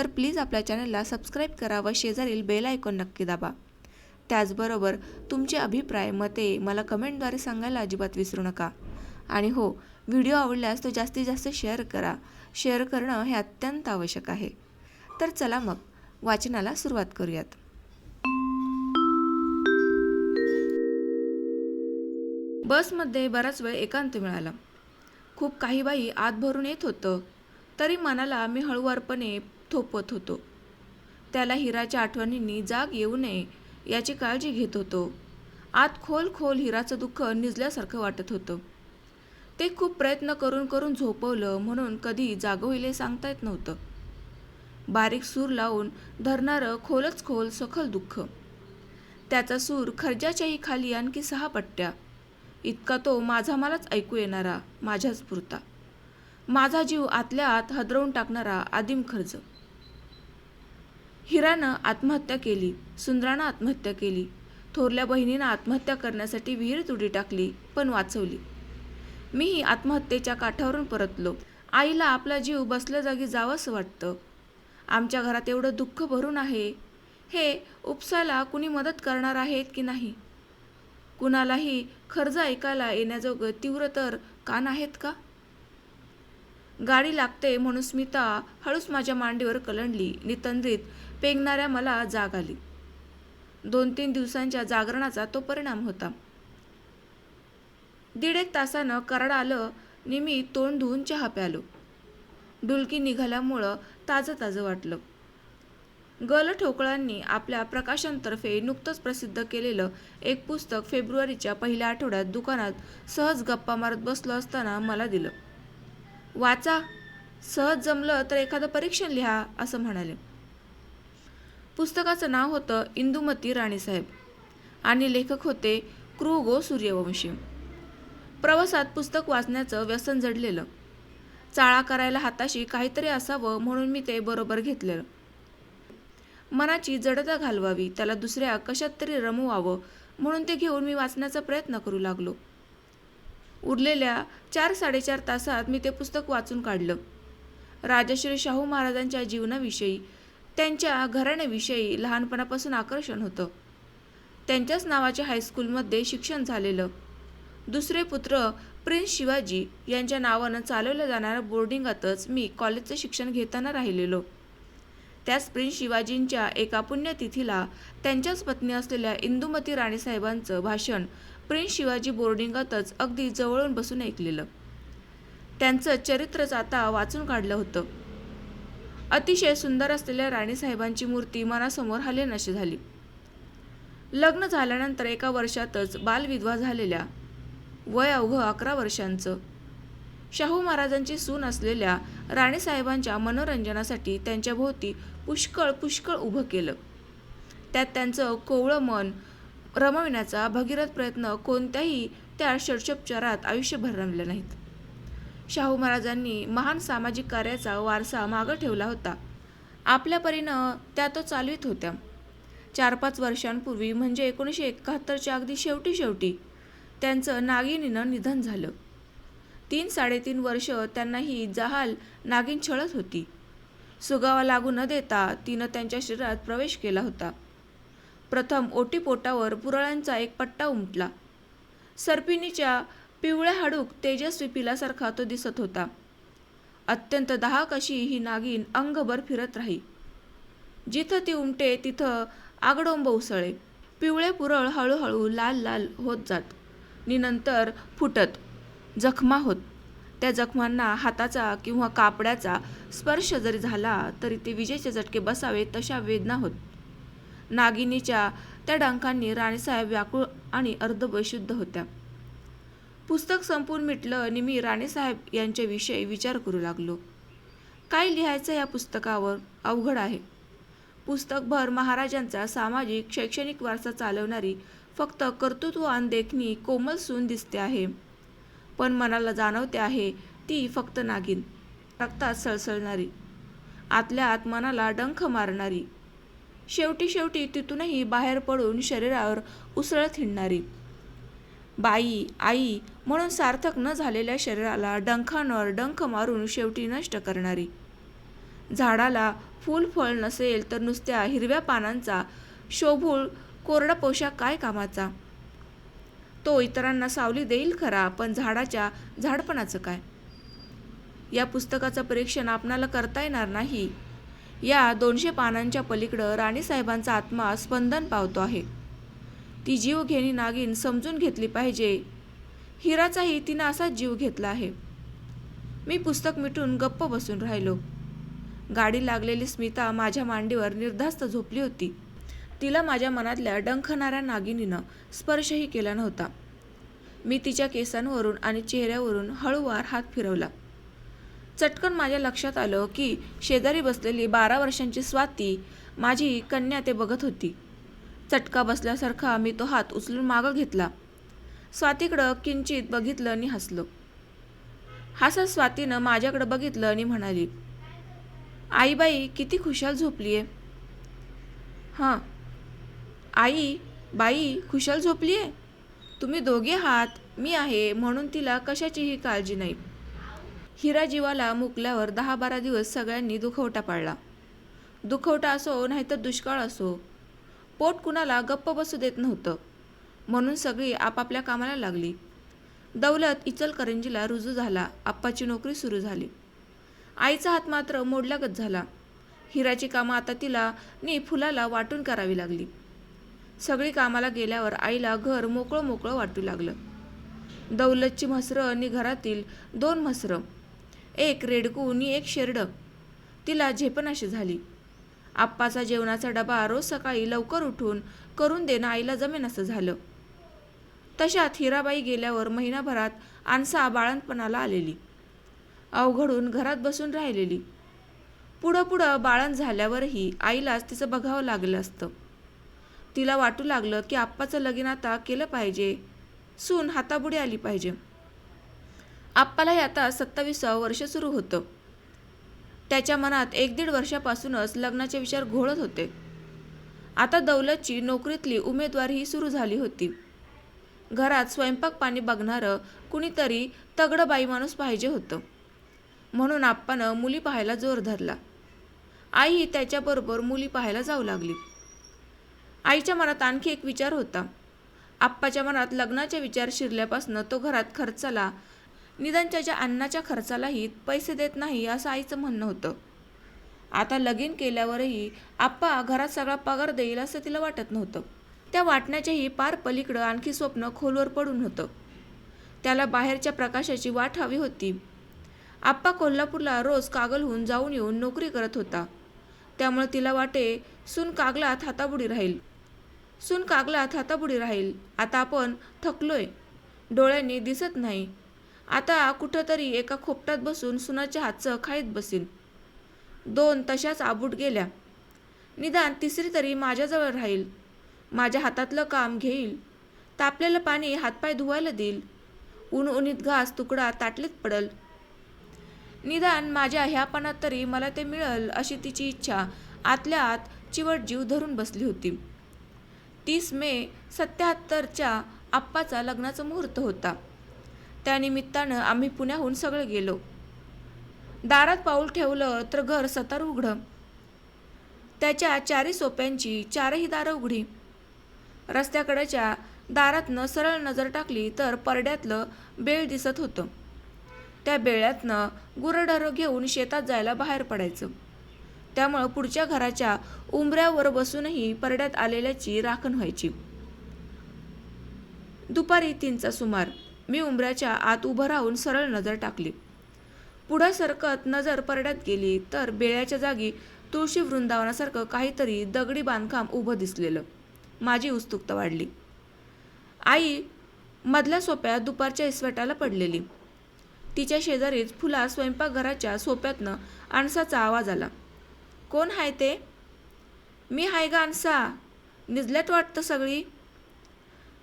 तर प्लीज आपल्या चॅनलला सबस्क्राईब करा व शेजारील बेल आयकॉन नक्की दाबा. त्याचबरोबर तुमचे अभिप्राय मते मला कमेंटद्वारे सांगायला अजिबात विसरू नका. आणि हो व्हिडिओ आवडल्यास तो जास्तीत जास्त शेअर करा. शेअर करणं हे अत्यंत आवश्यक आहे. तर चला मग वाचनाला सुरुवात करूयात. बसमध्ये बराच वेळ एकांत मिळाला. खूप काही बाई आत भरून येत होतं. तरी मनाला मी हळूवारपणे थोपत होतो. त्याला हिराच्या आठवणींनी जाग येऊ नये याची काळजी घेत होतो. आत खोल खोल हिराचं दुःख निजल्यासारखं वाटत होतं. ते खूप प्रयत्न करून करून झोपवलं म्हणून कधी जागविले सांगता येत नव्हतं. बारीक सूर लावून धरणारं खोलच खोल सखल दुःख. त्याचा सूर खर्जाच्याही खाली आणखी सहा पट्ट्या. इतका तो माझा मलाच ऐकू येणारा माझ्याच पुरता. माझा जीव आतल्या आत हदरवून टाकणारा आदिम खर्च हिरानं आत्महत्या केली सुंदरानं आत्महत्या केली. थोरल्या बहिणीनं आत्महत्या करण्यासाठी विहीर तुडी टाकली पण वाचवली. मीही आत्महत्येच्या काठावरून परतलो. आईला आपला जीव बसल्या जागी जावंसं वाटतं. आमच्या घरात एवढं दुःख भरून आहे. हे उपसायला कुणी मदत करणार आहेत की नाही? कुणालाही खर्ज ऐकायला येण्याजोगं तीव्र तर कान आहेत का? गाडी लागते म्हणून स्मिता हळूच माझ्या मांडीवर कलंडली. नितंद्रित पेंगणाऱ्या मला जाग आली. दोन तीन दिवसांच्या जागरणाचा तो परिणाम होता. दीड एक तासानं कराड आलं नि मी तोंड धुवून चहा प्यालो. डुलकी निघाल्यामुळं ताजं ताजं वाटलं. गल ठोकळांनी आपल्या प्रकाशनतर्फे नुकतंच प्रसिद्ध केलेलं एक पुस्तक फेब्रुवारीच्या पहिल्या आठवड्यात दुकानात सहज गप्पा मारत बसलो असताना मला दिलं. वाचा सहज जमलं तर एखादं परीक्षण लिहा असं म्हणाले. पुस्तकाचं नाव होतं इंदुमती राणीसाहेब आणि लेखक होते क्रू गो सूर्यवंशी. प्रवासात पुस्तक वाचण्याचं व्यसन जडलेलं चाळा करायला हाताशी काहीतरी असावं म्हणून मी ते बरोबर घेतलेलं. मनाची जडता घालवावी त्याला दुसऱ्या कशात तरी रमवावं म्हणून ते घेऊन मी वाचण्याचा प्रयत्न करू लागलो. उरलेल्या चार साडेचार तासात मी ते पुस्तक वाचून काढलं. राजश्री शाहू महाराजांच्या जीवनाविषयी त्यांच्या घराण्याविषयी लहानपणापासून आकर्षण होतं. त्यांच्याच नावाच्या हायस्कूलमध्ये शिक्षण झालेलं. दुसरे पुत्र प्रिन्स शिवाजी यांच्या नावानं चालवल्या जाणाऱ्या बोर्डिंगातच मी कॉलेजचं शिक्षण घेताना राहिलेलो. त्याच प्रिन्स शिवाजींच्या एका पुण्यतिथीला त्यांच्याच पत्नी असलेल्या इंदुमती राणीसाहेबांचं भाषण प्रिन्स शिवाजी बोर्डिंगातच अगदी जवळून बसून ऐकलेलं. त्यांचं चरित्रच आता वाचून काढलं होतं. अतिशय सुंदर असलेल्या राणीसाहेबांची मूर्ती मनासमोर हलेनाशी झाली. लग्न झाल्यानंतर एका वर्षातच बालविधवा झालेल्या वय अवघं अकरा वर्षांचं शाहू महाराजांची सून असलेल्या राणीसाहेबांच्या मनोरंजनासाठी त्यांच्या भोवती पुष्कळ पुष्कळ उभं केलं. त्यात त्यांचं कोवळं मन रमविण्याचा भगीरथ प्रयत्न कोणत्याही त्या षडशोपचारात आयुष्यभर रमले नाहीत. शाहू महाराजांनी महान सामाजिक कार्याचा वारसा मागं ठेवला होता. आपल्या परीनं त्या तो चालवित होत्या. चार पाच वर्षांपूर्वी म्हणजे एकोणीसशे एकाहत्तरच्या अगदी शेवटी शेवटी त्यांचं नागिनीनं निधन झालं. तीन साडेतीन वर्ष त्यांना ही जहाल नागिन छळत होती. सुगावा लागू न देता तिनं त्यांच्या शरीरात प्रवेश केला होता. प्रथम ओटीपोटावर पुरळांचा एक पट्टा उमटला. सर्पिणीच्या पिवळ्या हाडूक तेजस्वी पिलासारखा तो दिसत होता. अत्यंत दाहक अशी ही नागिन अंगभर फिरत राही. जिथं ती उमटे तिथं आगडोंब उसळे पिवळे पुरळ हळूहळू लाल लाल होत जात. नि नंतर फुटत जखमा होत. त्या जखमांना हाताचा किंवा कापड्याचा स्पर्श जरी झाला तरी ते विजेचे झटके बसावे तशा वेदना होत. नागिनीच्या त्या डंकांनी राणीसाहेब व्याकुळ आणि अर्धवैशुद्ध होत्या. पुस्तक संपून मिटलं आणि मी राणेसाहेब यांच्याविषयी विचार करू लागलो. काय लिहायचं या पुस्तकावर? अवघड आहे. पुस्तकभर महाराजांचा सामाजिक शैक्षणिक वारसा चालवणारी फक्त कर्तृत्व अनदेखणी कोमल सून दिसते आहे. पण मनाला जाणवते आहे ती फक्त नागिन रक्तात सळसळणारी. आतल्या आत मनाला डंख मारणारी. शेवटी शेवटी तिथूनही बाहेर पडून शरीरावर उसळत हिंडणारी. बाई आई म्हणून सार्थक न झालेल्या शरीराला डंखांवर डंख मारून शेवटी नष्ट करणारी. झाडाला फूल फळ नसेल तर नुसत्या हिरव्या पानांचा शोभूळ कोरडा पोशाख काय कामाचा? तो इतरांना सावली देईल खरा पण झाडाच्या झाडपणाचं काय? या पुस्तकाचं परीक्षण आपणाला करता येणार नाही. या दोनशे पानांच्या पलीकडं राणीसाहेबांचा आत्मा स्पंदन पावतो आहे. ती जीव घेणी नागिन समजून घेतली पाहिजे. हिराचाही तिनं असाच जीव घेतला आहे. मी पुस्तक मिटून गप्प बसून राहिलो. गाडी लागलेली स्मिता माझ्या मांडीवर निर्धास्त झोपली होती. तिला माझ्या मनातल्या डंखणाऱ्या नागिनीनं स्पर्शही केला नव्हता. मी तिच्या केसांवरून आणि चेहऱ्यावरून हळूवार हात फिरवला. चटकन माझ्या लक्षात आलं की शेजारी बसलेली बारा वर्षांची स्वाती माझी कन्या ते बघत होती. चटका बसल्यासारखा मी तो हात उचलून मागं घेतला. स्वातीकडं किंचित बघितलं आणि हसलो. हसत स्वातीनं माझ्याकडं बघितलं आणि म्हणाली आईबाई किती खुशाल झोपली आहे हां. आई बाई खुशाल झोपली आहे तुम्ही दोघे आहात मी आहे म्हणून तिला कशाचीही काळजी नाही. हिरा जीवाला मुकल्यावर दहा बारा दिवस सगळ्यांनी दुखवटा पाळला. दुखवटा असो नाहीतर दुष्काळ असो पोट कुणाला गप्प बसू देत नव्हतं. म्हणून सगळी आपापल्या कामाला लागली. दौलत इचलकरंजीला रुजू झाला. आप्पाची नोकरी सुरू झाली. आईचा हात मात्र मोडल्यागत झाला. हिराची कामं आता तिला नी फुलाला वाटून करावी लागली. सगळी कामाला गेल्यावर आईला घर मोकळं मोकळं वाटू लागलं. दौलतची म्हसरं आणि घरातील दोन म्हसरं. एक रेडकू आणि एक शेरडं. तिला झेपणाशी झाली. आप्पाचा जेवणाचा डबा रोज सकाळी लवकर उठून करून देणं आईला जमेन असं झालं. तशात हिराबाई गेल्यावर महिनाभरात आणसा बाळणपणाला आलेली. अवघडून घरात बसून राहिलेली. पुढं पुढं बाळण झाल्यावरही आईलाच तिचं बघावं लागलं असतं. तिला वाटू लागलं की आप्पाचं लगीन आता केलं पाहिजे. सून हाताबुडी आली पाहिजे. आप्पालाही आता सत्तावीसावं वर्ष सुरू होतं. त्याच्या मनात एक दीड वर्षापासूनच लग्नाचे विचार घोळत होते. आता दौलतची नोकरीतली उमेदवारीही सुरू झाली होती. घरात स्वयंपाक पाणी बघणारं कुणीतरी तगडं बाई माणूस पाहिजे होतं. म्हणून आप्पानं मुली पाहायला जोर धरला. आईही त्याच्याबरोबर मुली पाहायला जाऊ लागली. आईच्या मनात आणखी एक विचार होता. आप्पाच्या मनात लग्नाचे विचार शिरल्यापासून तो घरात खर्चाला निदान त्याच्या अन्नाच्या खर्चालाही पैसे देत नाही असं आईचं म्हणणं होतं. आता लगीन केल्यावरही आप्पा घरात सगळा पगार देईल असं तिला वाटत नव्हतं. त्या वाटण्याच्याही पार पलीकडं आणखी स्वप्न खोलवर पडून होतं. त्याला बाहेरच्या प्रकाशाची वाट हवी होती. आप्पा कोल्हापूरला रोज कागलहून जाऊन येऊन नोकरी करत होता. त्यामुळे तिला वाटे सून कागलात हाताबुडी राहील. सून कागलात हाताबुडी राहील. आता आपण थकलोय. डोळ्यांनी दिसत नाही. आता कुठंतरी एका खोपटात बसून सुनाच्या हातचं खाईत बसीन. दोन तशाच आबूट गेल्या. निदान तिसरी तरी माझ्याजवळ राहील. माझ्या हातातलं काम घेईल. तापलेलं पाणी हातपाय धुवायला देईल. ऊन उन्हीत घास तुकडा ताटलीत पडल. निदान माझ्या ह्यापणात तरी मला ते मिळल अशी तिची इच्छा. आतल्या आत चिवट जीव धरून बसली होती. तीस मे सत्याहत्तरच्या आप्पाचा लग्नाचा मुहूर्त होता. त्यानिमित्तानं आम्ही पुण्याहून सगळं गेलो. दारात पाऊल ठेवलं तर घर सतार उघडं. त्याच्या चारी सोप्यांची चारही दारं उघडी. रस्त्याकडच्या दारातनं सरळ नजर टाकली तर परड्यातलं बेळ दिसत होतं. त्या बेळ्यातनं गुरढरं घेऊन शेतात जायला बाहेर पडायचं. त्यामुळं पुढच्या घराच्या उंबऱ्यावर बसूनही परड्यात आलेल्याची राखण व्हायची. दुपारी तीनचा सुमार. मी उंबऱ्याच्या आत उभं राहून सरळ नजर टाकली. पुढं सरकत नजर परड्यात गेली तर बेळ्याच्या जागी तुळशी वृंदावनासारखं काहीतरी दगडी बांधकाम उभं दिसलेलं. माझी उत्सुकता वाढली. आई मधल्या सोप्यात दुपारच्या इस्वेटाला पडलेली. तिच्या शेजारीच फुला स्वयंपाकघराच्या सोप्यातनं आणसाचा आवाज आला. कोण आहे ते? मी हाय आणसा. निजल्यात वाटतं सगळी.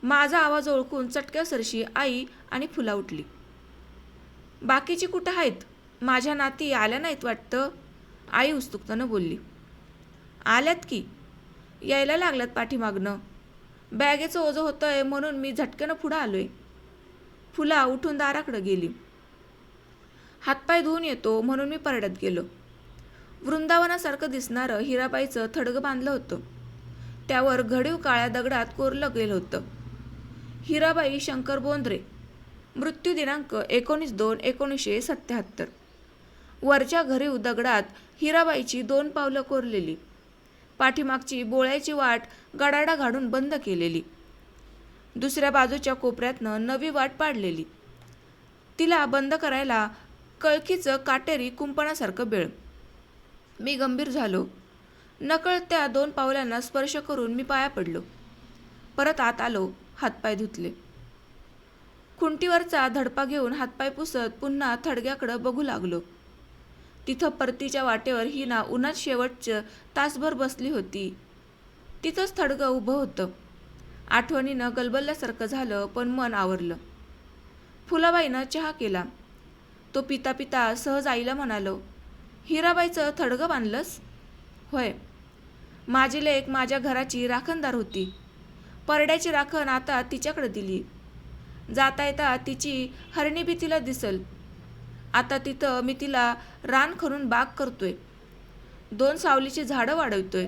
माझा आवाज ओळखून चटक्या सरशी आई आणि फुला उठली. बाकीची कुठं आहेत? माझ्या नाती आल्या नाहीत वाटतं? आई उत्सुकतानं बोलली. आल्यात की? यायला लागल्यात पाठीमागनं. बॅगेचं ओझं होतंय म्हणून मी झटक्यानं पुढं आलोय. फुला उठून दाराकडं गेली. हातपाय धुवून येतो म्हणून मी परड्यात गेलो. वृंदावनासारखं दिसणारं हिराबाईचं थडगं बांधलं होतं. त्यावर घडीव काळ्या दगडात कोरलं गेलं होतं. हिराबाई शंकर बोंद्रे. मृत्यू दिनांक एकोणीस दोन एकोणीसशे सत्याहत्तर. वरच्या घरीव दगडात हिराबाईची दोन पावलं कोरलेली. पाठीमागची बोळ्याची वाट गडाडा घाडून बंद केलेली. दुसऱ्या बाजूच्या कोपऱ्यातनं नवी वाट पाडलेली. तिला बंद करायला कळकीचं काटेरी कुंपणासारखं बेळ. मी गंभीर झालो. नकळत त्या दोन पावलांना स्पर्श करून मी पाया पडलो. परत आत आलो. हातपाय धुतले. खुंटीवरचा धडपा घेऊन हातपाय पुसत पुन्हा थडग्याकडं बघू लागलो. तिथं परतीच्या वाटेवर ही उन्हात शेवटचं तासभर बसली होती. तिथंच थडगं उभं होतं. आठवणीनं गलबलल्यासारखं झालं पण मन आवरलं. फुलाबाईनं चहा केला. तो पिता पिता सहज आईला म्हणालो हिराबाईचं थडगं बांधलंस? होय. माझी लेक माझ्या घराची राखणदार होती. परड्याची राखण आता तिच्याकडे दिली. जाता येता तिची हरणी बी तिला दिसल. आता तिथं मी तिला रान खरून बाग करतोय. दोन सावलीची झाडं वाढवतोय.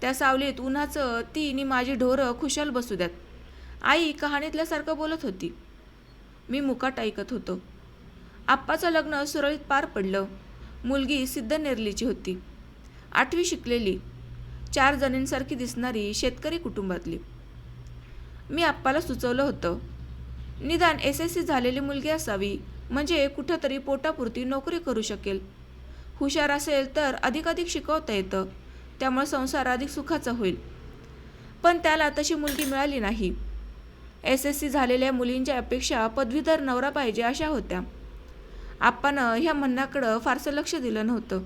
त्या सावलीत उन्हाचं ती आणि माझी ढोरं खुशाल बसू द्यात. आई कहाणीतल्यासारखं बोलत होती. मी मुकाट ऐकत होतो. आप्पाचं लग्न सुरळीत पार पडलं. मुलगी सिद्धनेरलीची होती. आठवी शिकलेली. चार जणींसारखी दिसणारी शेतकरी कुटुंबातली. मी आप्पाला सुचवलं होतं. निदान एस एस सी झालेली मुलगी असावी म्हणजे कुठंतरी पोटापुरती नोकरी करू शकेल. हुशार असेल तर अधिकाधिक शिकवता येतं त्यामुळे संसार अधिक सुखाचा होईल. पण त्याला तशी मुलगी मिळाली नाही. एस एस सी झालेल्या मुलींच्या अपेक्षा पदवीधर नवरा पाहिजे अशा होत्या. आप्पानं ह्या म्हणण्याकडं फारसं लक्ष दिलं नव्हतं.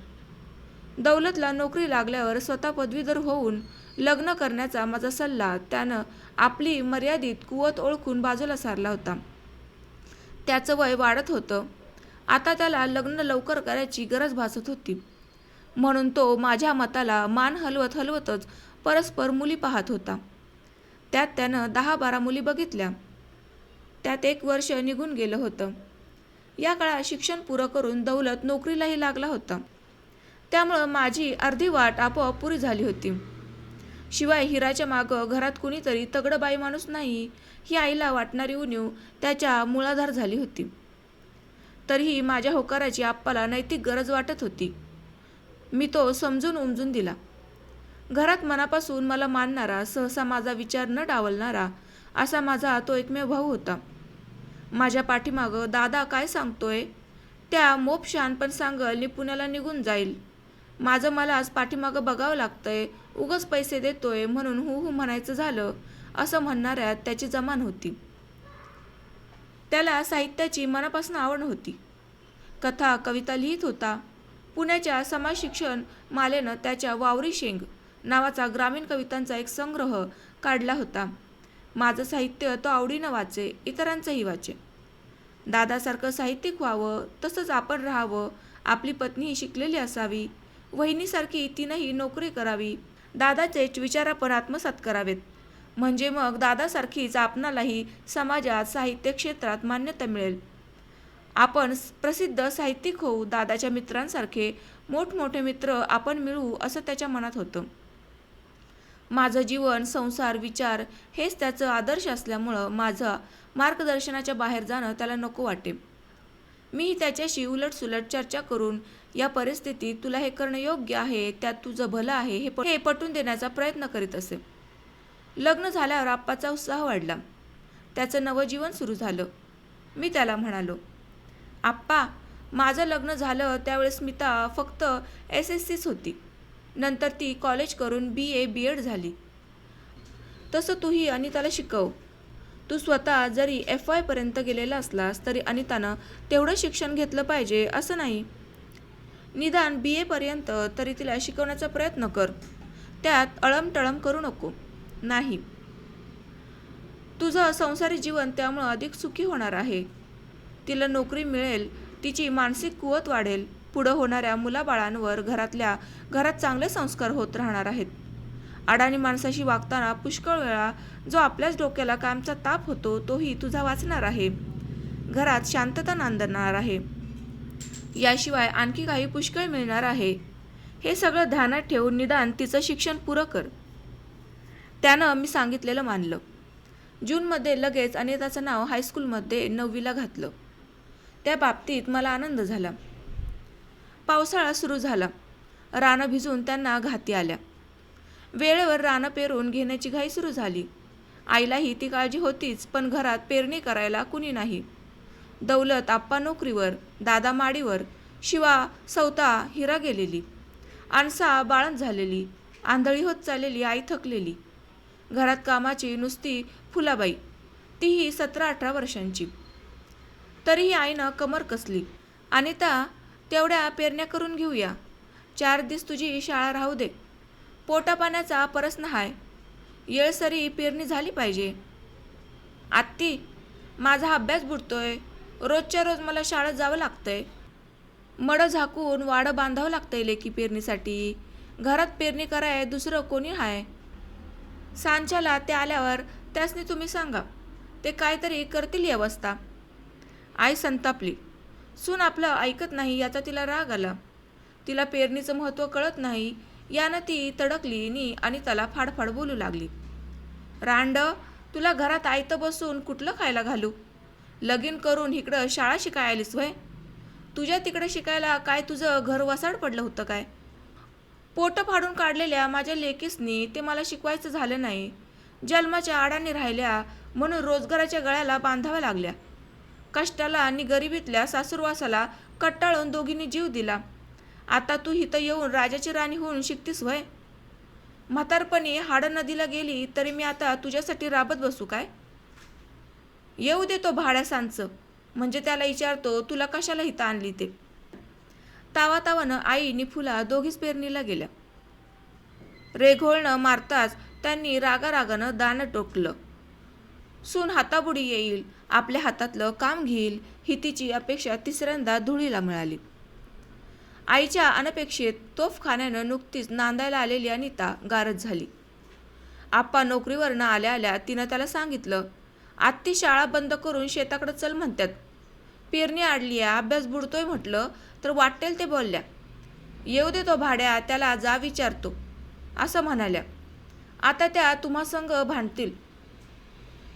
दौलतला नोकरी लागल्यावर स्वतः पदवीधर होऊन लग्न करण्याचा माझा सल्ला त्यानं आपली मर्यादित कुवत ओळखून बाजूला सारला होता. त्याचं वय वाढत होतं. आता त्याला लग्न लवकर करायची गरज भासत होती. म्हणून तो माझ्या मताला मान हलवत हलवतच परस्पर मुली पाहत होता. त्यात त्यानं दहा बारा मुली बघितल्या. त्यात एक वर्ष निघून गेलं होतं. या काळात शिक्षण पुरं करून दौलत नोकरीलाही लागला होता. त्यामुळं माझी अर्धी वाट आपोआप पुरी झाली होती. शिवाय हिराच्या मागं घरात कुणीतरी तगडं बाई माणूस नाही ही आईला वाटणारी उणीव त्याच्या मुळाधार झाली होती. तरीही माझ्या होकाराची आप्पाला नैतिक गरज वाटत होती. मी तो समजून उमजून दिला. घरात मनापासून मला मानणारा सहसा माझा विचार न डावलणारा असा माझा तो एकमेव भाऊ होता. माझ्या पाठीमागं दादा काय सांगतोय? त्या मोप शहाणपण सांगल मी पुण्याला निघून जाईल. माझं मला आज पाठीमागं बघावं लागतंय. उगच पैसे देतोय म्हणून हु हु म्हणायचं झालं असं म्हणणाऱ्यात त्याची जमान होती. त्याला साहित्याची मनापासून आवड होती. कथा कविता लिहित होता. पुण्याच्या समाज शिक्षण मालेनं त्याच्या वावरी शेंग नावाचा ग्रामीण कवितांचा एक संग्रह काढला होता. माझं साहित्य तो आवडीनं वाचे इतरांचंही वाचे. दादासारखं साहित्यिक व्हावं तसंच आपण राहावं आपली पत्नीही शिकलेली असावी वहिनीसारखी तिनंही नोकरी करावी दादाचेच विचार आपण आत्मसात करावेत. म्हणजे मग दादासारखीच आपणालाही समाजात साहित्य क्षेत्रात मान्यता मिळेल. आपण प्रसिद्ध साहित्यिक होऊ दादाच्या मित्रांसारखे मोठमोठे मित्र आपण मिळवू असं त्याच्या मनात होतं. माझं जीवन संसार विचार हेच त्याचं आदर्श असल्यामुळं माझं मार्गदर्शनाच्या बाहेर जाणं त्याला नको वाटे. मी त्याच्याशी उलटसुलट चर्चा करून या परिस्थितीत तुला हे करणं योग्य आहे त्यात तुझं भलं आहे हे हे पटवून देण्याचा प्रयत्न करीत असे लग्न झाल्यावर आप्पाचा उत्साह वाढला. त्याचं नवजीवन सुरू झालं. मी त्याला म्हणालो आप्पा माझं लग्न झालं त्यावेळेस स्मिता फक्त एस एस सीच होती. नंतर ती कॉलेज करून बी ए बी एड झाली. तसं तूही अनिताला शिकव. तू स्वतः जरी एफ वायपर्यंत गेलेला असलास तरी अनितानं तेवढं शिक्षण घेतलं पाहिजे असं नाही. निदान बी एपर्यंत तरी तिला शिकवण्याचा प्रयत्न कर. त्यात अळमटळम करू नको. नाही. तुझं संसारी जीवन त्यामुळं अधिक सुखी होणार आहे. तिला नोकरी मिळेल तिची मानसिक कुवत वाढेल. पुढं होणाऱ्या मुलाबाळांवर घरातल्या घरात चांगले संस्कार होत राहणार आहेत. अडाणी माणसाशी वागताना पुष्कळ वेळा जो आपल्याच डोक्याला कामचा ताप होतो तोही तुझा वाचणार आहे. घरात शांतता नांदणार आहे. याशिवाय आणखी काही पुष्कळ मिळणार आहे. हे सगळं ध्यानात ठेवून निदान तिचं शिक्षण पुरं कर. त्यानं मी सांगितलेलं मानलं. जूनमध्ये लगेच अनिताचं नाव हायस्कूलमध्ये नववीला घातलं. त्या बाबतीत मला आनंद झाला. पावसाळा सुरू झाला. रानं भिजून त्यांना घाती आल्या. वेळेवर रानं पेरून घेण्याची घाई सुरू झाली. आईलाही ती काळजी होतीच पण घरात पेरणी करायला कुणी नाही. दौलत आप्पा नोकरीवर दादा माडीवर शिवा सौता हिरा गेलेली. आणसा बाळंत झालेली आंधळी होत चाललेली आई थकलेली. घरात कामाची नुसती फुलाबाई तीही सतरा अठरा वर्षांची. तरीही आईनं कमर कसली. अनिता तेवढ्या पेरण्या करून घेऊया. चार दिवस तुझी शाळा राहू दे. पोटापाण्याचा परस्न हाय. येळसरी पेरणी झाली पाहिजे. आत्ती माझा अभ्यास बुडतोय. रोजच्या रोज मला शाळेत जावं लागतंय. मडं झाकून वाडं बांधावं लागतंय लेकी पेरणीसाठी. घरात पेरणी कराय दुसरं कोणी हाय? सांच्याला ते आल्यावर त्यासनी तुम्ही सांगा ते काहीतरी करतील ही आई संतापली सून आपलं ऐकत नाही याचा तिला राग आला. तिला पेरणीचं महत्त्व कळत नाही यानं ती तडकली नी आणि त्याला फाडफाड बोलू लागली. रांड तुला घरात आयतं बसून कुठलं खायला घालू? लगीन करून इकडं शाळा शिकाय आलीस वय तुझ्या तिकडे शिकायला काय तुझं घर वसाड पडलं होतं काय? पोटं फाडून काढलेल्या माझ्या लेकीसनी ते मला शिकवायचं झालं नाही. जन्माच्या आडाने राहिल्या म्हणून रोजगाराच्या गळ्याला बांधाव्या लागल्या. कष्टाला आणि गरिबीतल्या सासूरवासाला कट्टाळून दोघींनी जीव दिला. आता तू इथं येऊन राजाची राणी होऊन शिकतीस वय म्हातारपणी हाडं नदीला गेली तरी मी आता तुझ्यासाठी राबत बसू काय? येऊ दे तो भाड्यासांचं. म्हणजे त्याला विचारतो तुला कशाला इथं आणली ते? तावा तावानं आई नि फुला दोघीच पेरणीला गेल्या. रेघोळणं मारताच त्यांनी रागारागानं दाणं टोकलं. सून हाताबुडी येईल आपल्या हातातलं काम घेईल ही तिची अपेक्षा तिसऱ्यांदा धुळीला मिळाली. आईच्या अनपेक्षेत तोफखान्यानं नुकतीच नांदायला आलेली अनिता गारज झाली. आप्पा नोकरीवरनं आल्या आल्या तिनं त्याला सांगितलं आत्ती शाळा बंद करून शेताकडं चल म्हणतात पेरणी आडली आहे अभ्यास बुडतोय म्हटलं तर वाटेल ते बोलल्या. येऊ दे तो भाड्या त्याला जा विचारतो. असं म्हणाल्या. आता त्या तुम्हा संघ भांडतील.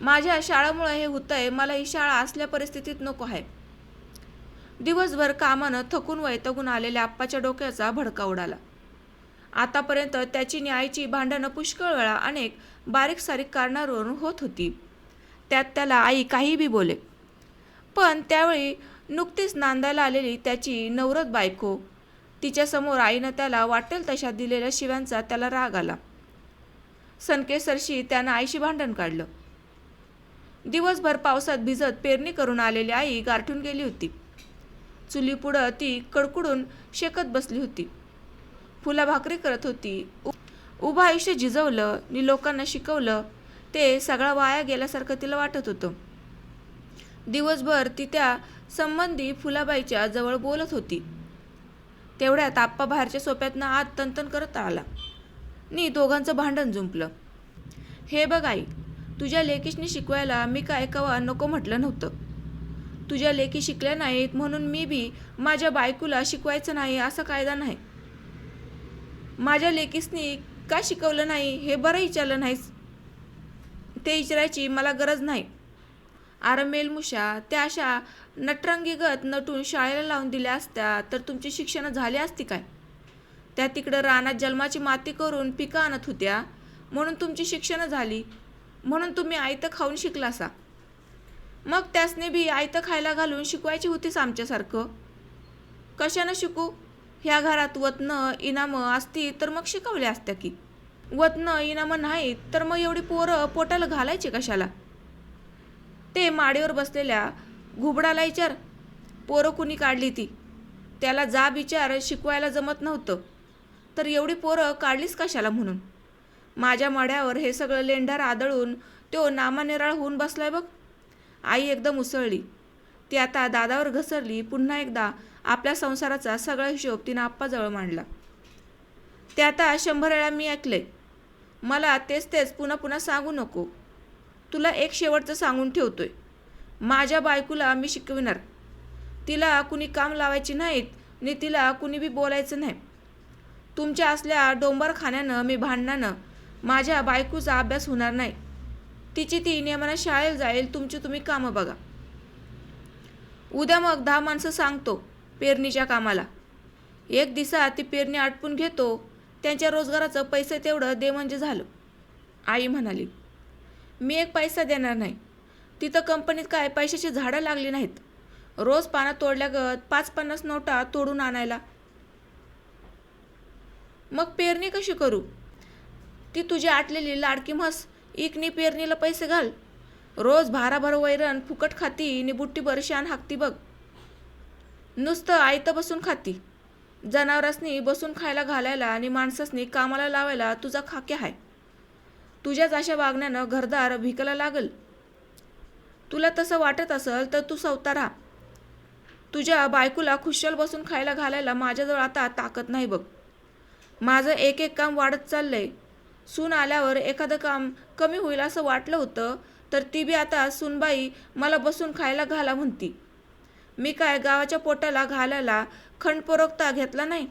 माझ्या शाळेमुळं हे होतंय मला ही शाळा असल्या परिस्थितीत नको आहे. दिवसभर कामानं थकून वैतगून आलेल्या आप्पाच्या डोक्याचा भडका उडाला. आतापर्यंत त्याची न्यायची भांडणं पुष्कळ वेळा अनेक बारीक सारीक कारणावरून होत होती. त्यात त्याला आई काहीबी बोले. पण त्यावेळी नुकतीच नांदायला आलेली त्याची नवरत बायको तिच्यासमोर आईनं त्याला वाटेल तशा दिलेल्या शिव्यांचा त्याला राग आला. सनकेसरशी त्यानं आईशी भांडण काढलं. दिवसभर पावसात भिजत पेरणी करून आलेली आई गारठून गेली होती. चुलीपुढं ती कडकडून शेकत बसली होती. फुला भाकरी करत होती. उ- उभं आयुष्य झिजवलं नि लोकांना शिकवलं ते सगळा वाया गेल्यासारखं तिला वाटत होतं. दिवसभर ती त्या संबंधी फुलाबाईच्या जवळ बोलत होती. तेवढ्यात आप्पा बाहेरच्या सोप्यातनं आत तनतन करत आला. नी दोघांचं भांडण जुंपलं. हे बघ आई तुझ्या लेकीशनी शिकवायला मी काय कवा नको म्हटलं नव्हतं. तुझ्या लेकी शिकल्या नाहीत म्हणून मी बी माझ्या बायकोला शिकवायचं नाही असा कायदा नाही. माझ्या लेकीसनी का शिकवलं नाही हे बरं विचारलं नाहीस? ते विचारायची मला गरज नाही. आरमेल मुशा त्या अशा नटरंगीगत नटून शाळेला लावून दिल्या असत्या तर तुमची शिक्षणं झाली असती काय? त्या तिकडं रानात जन्माची माती करून पिकं आणत होत्या म्हणून तुमची शिक्षणं झाली. म्हणून तुम्ही आयतं खाऊन शिकलासा. मग त्यासने बी आयतं खायला घालून शिकवायची होतीस आमच्यासारखं. कशानं शिकू? ह्या घरात वतनं इनामं असती तर मग शिकवल्या असत्या की. वतनं इनामं नाहीत तर मग एवढी पोरं पोटाला घालायची कशाला? ते माडीवर बसलेल्या घुबडाला विचार पोरं कुणी काढली ती? त्याला जा विचार शिकवायला जमत नव्हतं. तर एवढी पोरं काढलीच कशाला म्हणून? माझ्या मड्यावर हे सगळं लेंढार आदळून तो नामानिराळ होऊन बसलाय बघ. आई एकदम उसळली. ती आता दादावर घसरली पुन्हा एकदा आपल्या संसाराचा सगळा हिशोब तिनं आप्पाजवळ मांडला. ते आता शंभर वेळा मी ऐकले मला तेच तेच पुन्हा पुन्हा सांगू नको. तुला एक शेवटचं सांगून ठेवतोय. माझ्या बायकोला मी शिकविणार. तिला कुणी काम लावायची नाहीत आणि तिला कुणी बी बोलायचं नाही. तुमच्या असल्या डोंबरखान्यानं मी भांडणानं माझ्या बायकोचा अभ्यास होणार नाही. तिची ती नियमानं शाळेत जाईल तुमची तुम्ही कामं बघा. उद्या मग दहा माणसं सांगतो पेरणीच्या कामाला. एक दिसा ती पेरणी आटपून घेतो त्यांच्या रोजगाराचं पैसे तेवढं दे म्हणजे झालं. आई म्हणाली मी एक पैसा देणार नाही. तिथं कंपनीत काय पैशाची झाडं लागली नाहीत. रोज पानं तोडल्यागत पाच पन्नास नोटा तोडून आणायला. मग पेरणी कशी करू? ती तुझी आटलेली लाडकी म्हस इकनी पेरणीला पैसे घाल. रोज भाराभर वैरण फुकट खाती नि बुट्टीभर शान हाकती बघ. नुसतं आयतं बसून खाती. जनावरांसनी बसून खायला घालायला आणि माणसासनी कामाला लावायला तुझा खाक्या आहे तुझ्याच अशा वागण्यानं घरदार भिकला लागल. तुला तसं वाटत असेल तर तू सवता राहा. तुझ्या बायकोला खुशाल बसून खायला घालायला माझ्याजवळ आता ताकद नाही बघ. माझं एक एक काम वाढत चाललंय. सून आल्यावर एखादं काम कमी होईल असं वाटलं होतं तर ती बी आता सूनबाई मला बसून खायला घाला म्हणती. मी काय गावाच्या पोटाला घालायला खंडपोरकता घेतला नाही.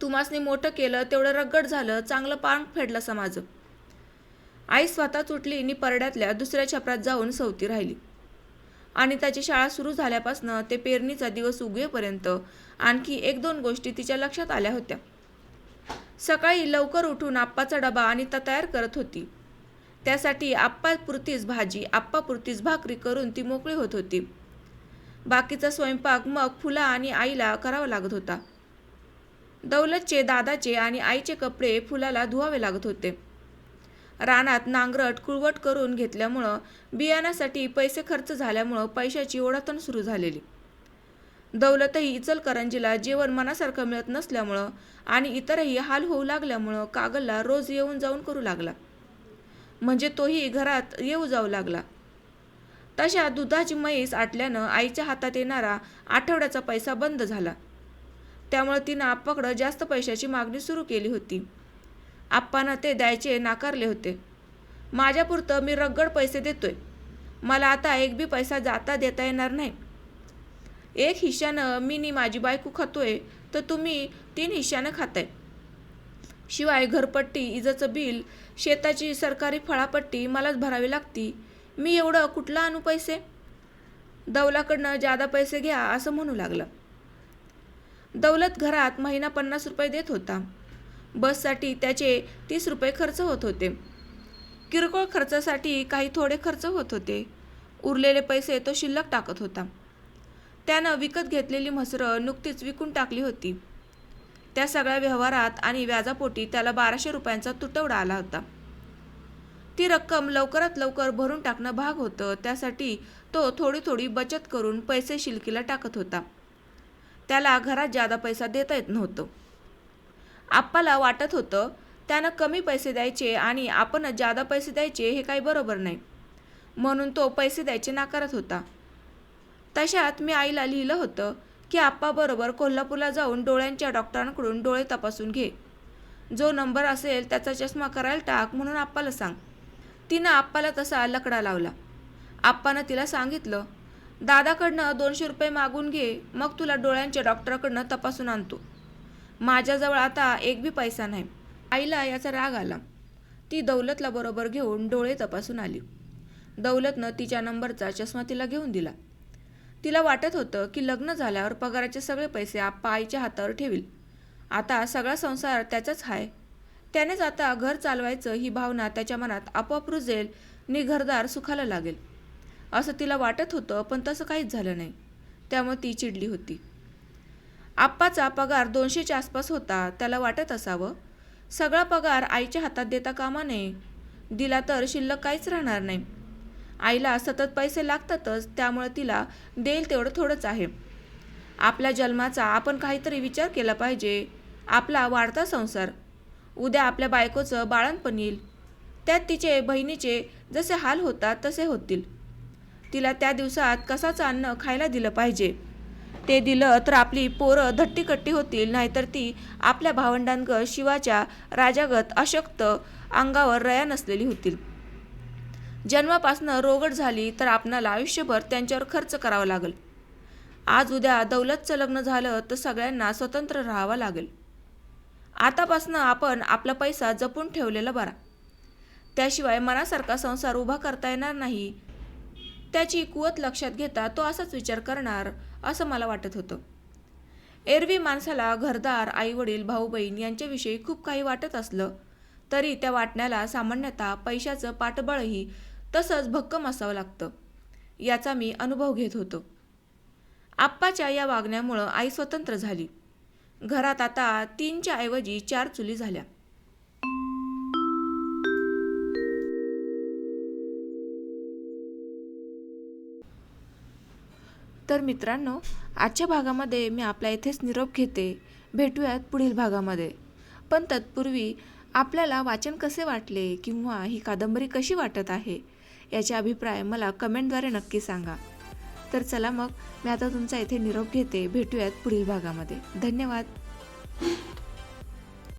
तुम्हासनी मोठं केलं तेवढं रगड झालं चांगलं पांग फेडलं समाज. आई स्वतः उठली आणि परड्यातल्या दुसऱ्या छपरात जाऊन सवती राहिली. आणि त्याची शाळा सुरू झाल्यापासनं ते पेरणीचा दिवस उगवेपर्यंत आणखी एक दोन गोष्टी तिच्या लक्षात आल्या होत्या. सकाळी लवकर उठून आप्पाचा डबा अनिता तयार करत होती. त्यासाठी आप्पापुरतीच भाजी आप्पापुरतीच भाकरी करून ती मोकळी होत होती. बाकीचा स्वयंपाक मग फुला आणि आईला करावा लागत होता. दौलतचे दादाचे आणि आईचे कपडे फुलाला धुवावे लागत होते. रानात नांगरट कुळवट करून घेतल्यामुळं बियाण्यासाठी पैसे खर्च झाल्यामुळं पैशाची ओढातण सुरू झालेली. दौलतही इचलकरंजीला जेवण मनासारखं मिळत नसल्यामुळं आणि इतरही हाल होऊ लागल्यामुळं कागलला रोज येऊन जाऊन करू लागला. म्हणजे तोही घरात येऊ जाऊ लागला. तशा दुधाची म्हैस आटल्यानं आईच्या हातात येणारा आठवड्याचा पैसा बंद झाला. त्यामुळे तिनं आप्पाकडं जास्त पैशाची मागणी सुरू केली होती. आप्पानं ते द्यायचे नाकारले होते. माझ्यापुरतं मी रगड पैसे देतोय. मला आता एक बी पैसा जाता देता येणार नाही. एक हिश्यानं मी नी माझी बायको खातोय तर तुम्ही तीन हिश्शानं खाताय. शिवाय घरपट्टी इजाचं बिल शेताची सरकारी फळापट्टी मलाच भरावी लागती. मी एवढं कुठलं आणू पैसे? दौलाकडनं जादा पैसे घ्या असं म्हणू लागलं. दौलत घरात महिना पन्नास रुपये देत होता. बससाठी त्याचे तीस रुपये खर्च होत होते. किरकोळ खर्चासाठी काही थोडे खर्च होत होते. उरलेले पैसे तो शिल्लक टाकत होता. त्यानं विकत घेतलेली म्हसरं नुकतीच विकून टाकली होती. त्या सगळ्या व्यवहारात आणि व्याजापोटी त्याला बाराशे रुपयांचा तुटवडा आला होता. ती रक्कम लवकरात लवकर भरून टाकणं भाग होतं. त्यासाठी तो थोडी थोडी बचत करून पैसे शिलकीला टाकत होता. त्याला घरात जादा पैसा देता येत नव्हतं. आप्पाला वाटत होतं त्यानं कमी पैसे द्यायचे आणि आपण जादा पैसे द्यायचे हे काही बरोबर नाही. म्हणून तो पैसे द्यायचे नाकारत होता. तशात मी आईला लिहिलं होतं की आप्पाबरोबर कोल्हापूरला जाऊन डोळ्यांच्या डॉक्टरांकडून डोळे तपासून घे. जो नंबर असेल त्याचा चष्मा करायला टाक म्हणून आप्पाला सांग. तिनं आप्पाला तसा लकडा लावला. आप्पानं तिला सांगितलं दादाकडनं दोनशे रुपये मागून घे मग तुला डोळ्यांच्या डॉक्टराकडनं तपासून आणतो. माझ्याजवळ आता एक बी पैसा नाही. आईला याचा राग आला. ती दौलतला बरोबर घेऊन डोळे तपासून आली. दौलतनं तिच्या नंबरचा चष्मा तिला घेऊन दिला. तिला वाटत होतं की लग्न झाल्यावर पगाराचे सगळे पैसे आप्पा आईच्या हातावर ठेवील. आता सगळा संसार त्याचाच आहे त्यानेच आता घर चालवायचं ही भावना त्याच्या मनात आपोआप रुजेल नि घरदार सुखाला लागेल. असं तिला वाटत होतं पण तसं काहीच झालं नाही. त्यामुळे ती चिडली होती. आप्पाचा पगार दोनशेच्या आसपास होता त्याला वाटत असावं. सगळा पगार आईच्या हातात देता कामा नये. दिला तर शिल्लक काहीच राहणार नाही. आईला सतत पैसे लागतातच त्यामुळे तिला देईल तेवढं थोडंच आहे. आपल्या जन्माचा आपण काहीतरी विचार केला पाहिजे. आपला वाढता संसार. उद्या आपल्या बायकोचं बाळणपण येईल. त्यात तिचे बहिणीचे जसे हाल होतात तसे होतील. तिला त्या दिवसात कसाचं अन्न खायला दिलं पाहिजे. ते दिलं तर आपली पोरं धट्टीकट्टी होतील नाहीतर ती आपल्या भावंडांगत शिवाच्या राजागत अशक्त अंगावर रया नसलेली होतील. जन्मापासनं रोगट झाली तर आपणाला आयुष्यभर त्यांच्यावर खर्च करावा लागेल. आज उद्या दौलतचं लग्न झालं तर सगळ्यांना स्वतंत्र राहावं लागेल. आतापासनं आपण आपला पैसा जपून ठेवलेला बरा. त्याशिवाय मनासारखा संसार उभा करता येणार नाही. त्याची कुवत लक्षात घेता तो असाच विचार करणार असं मला वाटत होतं. एरवी माणसाला घरदार आईवडील भाऊ बहीण यांच्याविषयी खूप काही वाटत असलं तरी त्या वाटण्याला सामान्यतः पैशाचं पाठबळही तसंच भक्कम असावं लागतं याचा मी अनुभव घेत होतो. आप्पाच्या या वागण्यामुळं आई स्वतंत्र झाली. घरात आता तीनच्या ऐवजी चार चुली झाल्या. तर मित्रांनो आजच्या भागामध्ये मी आपल्या इथेच निरोप घेते. भेटूयात पुढील भागामध्ये. पण तत्पूर्वी आपल्याला वाचन कसे वाटले किंवा ही कादंबरी कशी वाटत आहे याचे अभिप्राय मला कमेंटद्वारे नक्की सांगा. तर चला मग मी आता तुमचा इथे निरोप घेते. भेटूयात पुढील भागामध्ये. धन्यवाद.